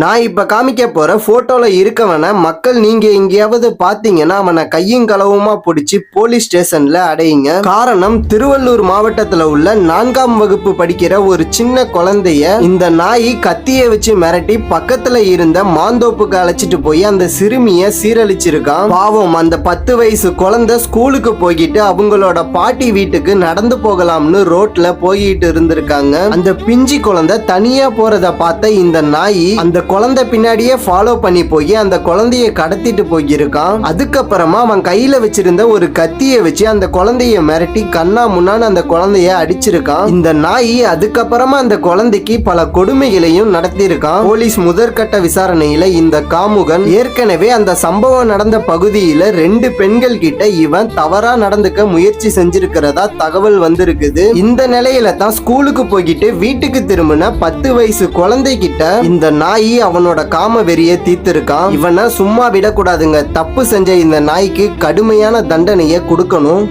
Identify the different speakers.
Speaker 1: நான் இப்போ காமிக்க போகிற ஃபோட்டோவில் இருக்கவனை மக்கள் நீங்கள் எங்கேயாவது பார்த்தீங்கன்னா அவனை கையும் களவுமா பிடிச்சி போலீஸ் ஸ்டேஷனில் அடையுங்க. காரணம் திருவள்ளூர் மாவட்டத்தில் உள்ள நான்காம் வகுப்பு படிக்கிற ஒரு சின்ன குழந்தைய இந்த நாய் கத்தியை வச்சு மிரட்டி பக்கத்தில் இருந்த மாந்தோப்புக்கு அழைச்சிட்டு போய் அந்த சிறுமியை சீரழிச்சிருக்கான். பாவம் அந்த பத்து வயசு குழந்தை ஸ்கூலுக்கு போய்கிட்டு அவங்களோட பாட்டி வீட்டுக்கு நடந்து போகலாம்னு ரோட்டில் போய்கிட்டு இருந்திருக்காங்க. அந்த பிஞ்சி குழந்தை தனியாக போகிறத பார்த்த இந்த நாய் அந்த குழந்தை பின்னாடியே ஃபாலோ பண்ணி போய் அந்த குழந்தைய கடத்திட்டு போயிருக்கான். அதுக்கப்புறமா அவன் கையில வச்சிருந்த ஒரு கத்தியை வச்சு அந்த குழந்தைய மிரட்டி கண்ணா முன்னான்னு அந்த குழந்தைய அடிச்சிருக்கான். இந்த நாய் அதுக்கப்புறமா அந்த குழந்தைக்கு பல கொடுமைகளையும் நடத்தியிருக்கான். போலீஸ் முதற்கட்ட விசாரணையில இந்த காமுகன் ஏற்கனவே அந்த சம்பவம் நடந்த பகுதியில ரெண்டு பெண்கள் கிட்ட இவன் தவறா நடந்துக்க முயற்சி செஞ்சிருக்கிறதா தகவல் வந்திருக்குது. இந்த நிலையில தான் ஸ்கூலுக்கு போய்கிட்டு வீட்டுக்கு திரும்பின பத்து வயசு குழந்தை கிட்ட இந்த நாய் அவனோட காம வெறிய தீர்த்திருக்கான். இவனை சும்மா விடக்கூடாதுங்க. தப்பு செஞ்ச இந்த நாய்க்கு கடுமையான தண்டனையை கொடுக்கணும்.